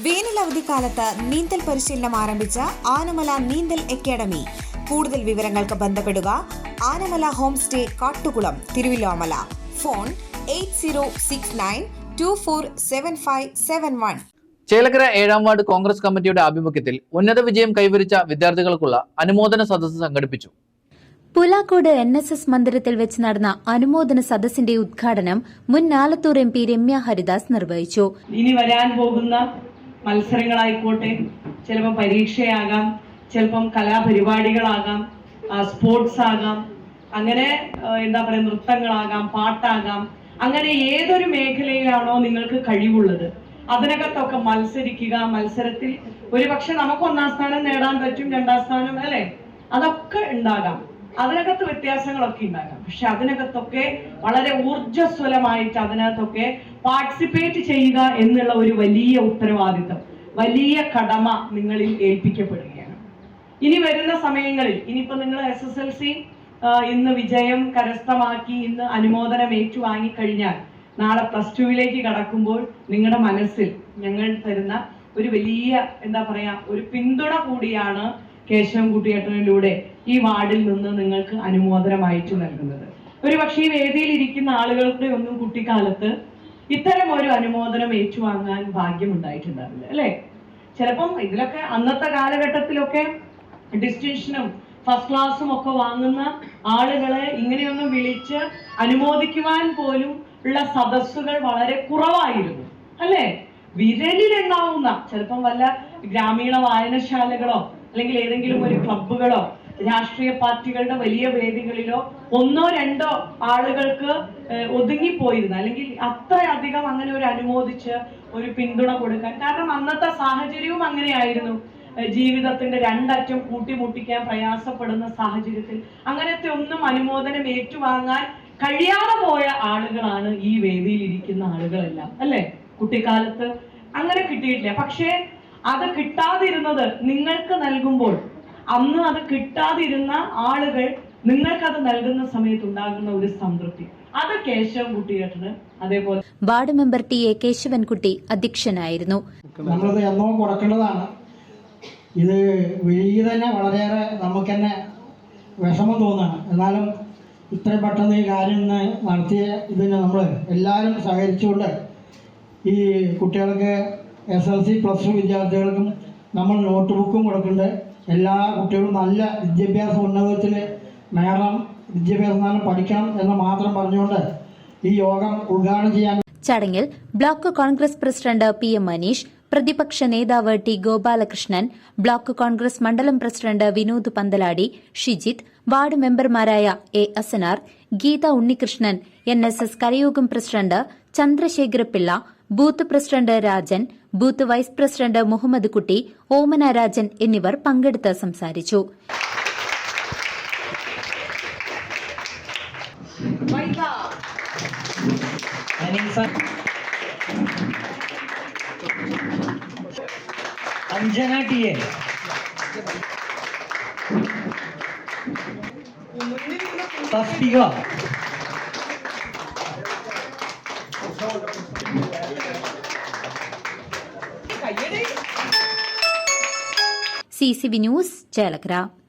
വേനൽ അവധിക്കാലത്ത് നീന്തൽ പരിശീലനം ആരംഭിച്ച ആനമല നീന്തൽ അക്കാദമി. കൂടുതൽ വിവരങ്ങൾക്ക് ബന്ധപ്പെടുക Anamala home stay Kattukulam Thiruvilwamala. Phone eight zero six nine two four seven five seven one. Chelakkara ഏഴാം വാർഡ് കോൺഗ്രസ് കമ്മിറ്റിയുടെ ആഭിമുഖ്യത്തിൽ ഉന്നത വിജയം കൈവരിച്ച വിദ്യാർത്ഥികൾക്കുള്ള അനുമോദന സദസ്സ് സംഘടിപ്പിച്ചു. പുലാക്കോട് എൻ എസ് എസ് മന്ദിരത്തിൽ വെച്ച് നടന്ന അനുമോദന സദസ്സിന്റെ ഉദ്ഘാടനം മുൻ ആലത്തൂർ എം പി രമ്യ ഹരിദാസ് നിർവഹിച്ചു. ഇനി വരാൻ പോകുന്ന മത്സരങ്ങളായിക്കോട്ടെ ചിലപ്പോൾ പരീക്ഷയാകാം ചിലപ്പം കലാപരിപാടികളാകാം സ്പോർട്സ് ആകാം അങ്ങനെ എന്താ പറയുക നൃത്തങ്ങളാകാം പാട്ടാകാം അങ്ങനെ ഏതൊരു മേഖലയിലാണോ നിങ്ങൾക്ക് കഴിവുള്ളത് അതിനകത്തൊക്കെ മത്സരിക്കുക മത്സരത്തിൽ ഒരുപക്ഷെ നമുക്ക് ഒന്നാം സ്ഥാനം നേടാൻ പറ്റും രണ്ടാം സ്ഥാനം അല്ലേ? അതൊക്കെ ഉണ്ടാകാം. അതിനകത്ത് വ്യത്യാസങ്ങളൊക്കെ ഉണ്ടാകാം പക്ഷെ അതിനകത്തൊക്കെ വളരെ ഊർജസ്വലമായിട്ട് അതിനകത്തൊക്കെ പാർട്ടിസിപ്പേറ്റ് ചെയ്യുക എന്നുള്ള ഒരു വലിയ ഉത്തരവാദിത്തം വലിയ കടമ നിങ്ങളിൽ ഏൽപ്പിക്കപ്പെടുകയാണ്. ഇനി വരുന്ന സമയങ്ങളിൽ ഇനിയിപ്പോ നിങ്ങൾ എസ് എസ് എൽ സി ഇന്ന് വിജയം കരസ്ഥമാക്കി ഇന്ന് അനുമോദനം ഏറ്റുവാങ്ങിക്കഴിഞ്ഞാൽ നാളെ പ്ലസ് ടുവിലേക്ക് കടക്കുമ്പോൾ നിങ്ങളുടെ മനസ്സിൽ ഞങ്ങൾ തരുന്ന ഒരു വലിയ എന്താ പറയാ ഒരു പിന്തുണ കൂടിയാണ് കേശവൻ കുട്ടിയേട്ടനിലൂടെ ഈ വാർഡിൽ നിന്ന് നിങ്ങൾക്ക് അനുമോദനമായിട്ട് നൽകുന്നത്. ഒരു പക്ഷേ ഈ വേദിയിൽ ഇരിക്കുന്ന ആളുകളുടെ ഒന്നും കുട്ടിക്കാലത്ത് ഇത്തരം ഒരു അനുമോദനം ഏറ്റുവാങ്ങാൻ ഭാഗ്യമുണ്ടായിട്ടുണ്ടാവില്ല അല്ലേ? ചിലപ്പം ഇതിലൊക്കെ അന്നത്തെ കാലഘട്ടത്തിലൊക്കെ ഡിസ്റ്റിങ്ഷനും ഫസ്റ്റ് ക്ലാസ്സും ഒക്കെ വാങ്ങുന്ന ആളുകളെ ഇങ്ങനെയൊന്നും വിളിച്ച് അനുമോദിക്കുവാൻ പോലും ഉള്ള സദസ്സുകൾ വളരെ കുറവായിരുന്നു അല്ലേ? വിരലിലുണ്ടാവുന്ന ചിലപ്പം വല്ല ഗ്രാമീണ വായനശാലകളോ അല്ലെങ്കിൽ ഏതെങ്കിലും ഒരു ക്ലബുകളോ രാഷ്ട്രീയ പാർട്ടികളുടെ വലിയ വേദികളിലോ ഒന്നോ രണ്ടോ ആളുകൾക്ക് ഒതുങ്ങിപ്പോയിരുന്നു അല്ലെങ്കിൽ അത്രയധികം അങ്ങനെ ഒരു അനുമോദിച്ച് ഒരു പിന്തുണ കൊടുക്കാൻ. കാരണം അന്നത്തെ സാഹചര്യവും അങ്ങനെയായിരുന്നു. ജീവിതത്തിന്റെ രണ്ടറ്റം കൂട്ടിമുട്ടിക്കാൻ പ്രയാസപ്പെടുന്ന സാഹചര്യത്തിൽ അങ്ങനത്തെ ഒന്നും അനുമോദനം ഏറ്റുവാങ്ങാൻ കഴിയാതെ പോയ ആളുകളാണ് ഈ വേദിയിൽ ഇരിക്കുന്ന ആളുകളെല്ലാം. അല്ലെ? കുട്ടിക്കാലത്ത് അങ്ങനെ കിട്ടിയിട്ടില്ല. പക്ഷേ അത് കിട്ടാതിരുന്നത് നിങ്ങൾക്ക് നൽകുമ്പോൾ. അന്ന് അത് കിട്ടാതിരുന്ന ആളുകൾ നിങ്ങൾക്കത് നൽകുന്ന സമയത്ത് ഉണ്ടാകുന്ന ഒരു സംതൃപ്തി. അത് കേശവൻ കുട്ടിയേട്ടന് അതേപോലെ ward member T A Keshavankutty അധ്യക്ഷനായിരുന്നു. നമ്മളത് എന്നോ കൊടുക്കേണ്ടതാണ്. ഇത് വിഴുകി തന്നെ വളരെയേറെ നമുക്ക് തന്നെ വിഷമം തോന്നുകയാണ് എന്നാലും ഇത്രയും പെട്ടെന്ന് ഈ കാര്യം നടത്തിയ ഇതിന് നമ്മൾ എല്ലാവരും സഹകരിച്ചുകൊണ്ട് ഈ കുട്ടികൾക്ക് S L C plus two വിദ്യാർത്ഥികൾക്കും നമ്മൾ നോട്ട് ബുക്കും കൊടുക്കുന്നുണ്ട്. എല്ലാ കുട്ടികളും നല്ല വിദ്യാഭ്യാസ ഉന്നതത്തിൽ നേടണം വിദ്യാഭ്യാസം പഠിക്കണം എന്ന് മാത്രം പറഞ്ഞുകൊണ്ട് ഈ യോഗം ഉദ്ഘാടനം ചെയ്യാൻ ചടങ്ങിൽ block Congress president P M Manish പ്രതിപക്ഷ നേതാവ് ടി ഗോപാലകൃഷ്ണൻ ബ്ലോക്ക് കോൺഗ്രസ് മണ്ഡലം പ്രസിഡന്റ് വിനോദ് പന്തലാടി ഷിജിത്ത് വാർഡ് മെമ്പർമാരായ A Asanar Geetha Unnikrishnan N S S കരയോഗം president Chandrasekharapillai booth president Rajan booth vice president Muhammad Kutty Omana Rajan എന്നിവർ പങ്കെടുത്ത് സംസാരിച്ചു. അഞ്ജന തസ്തിക. C news Chelakkara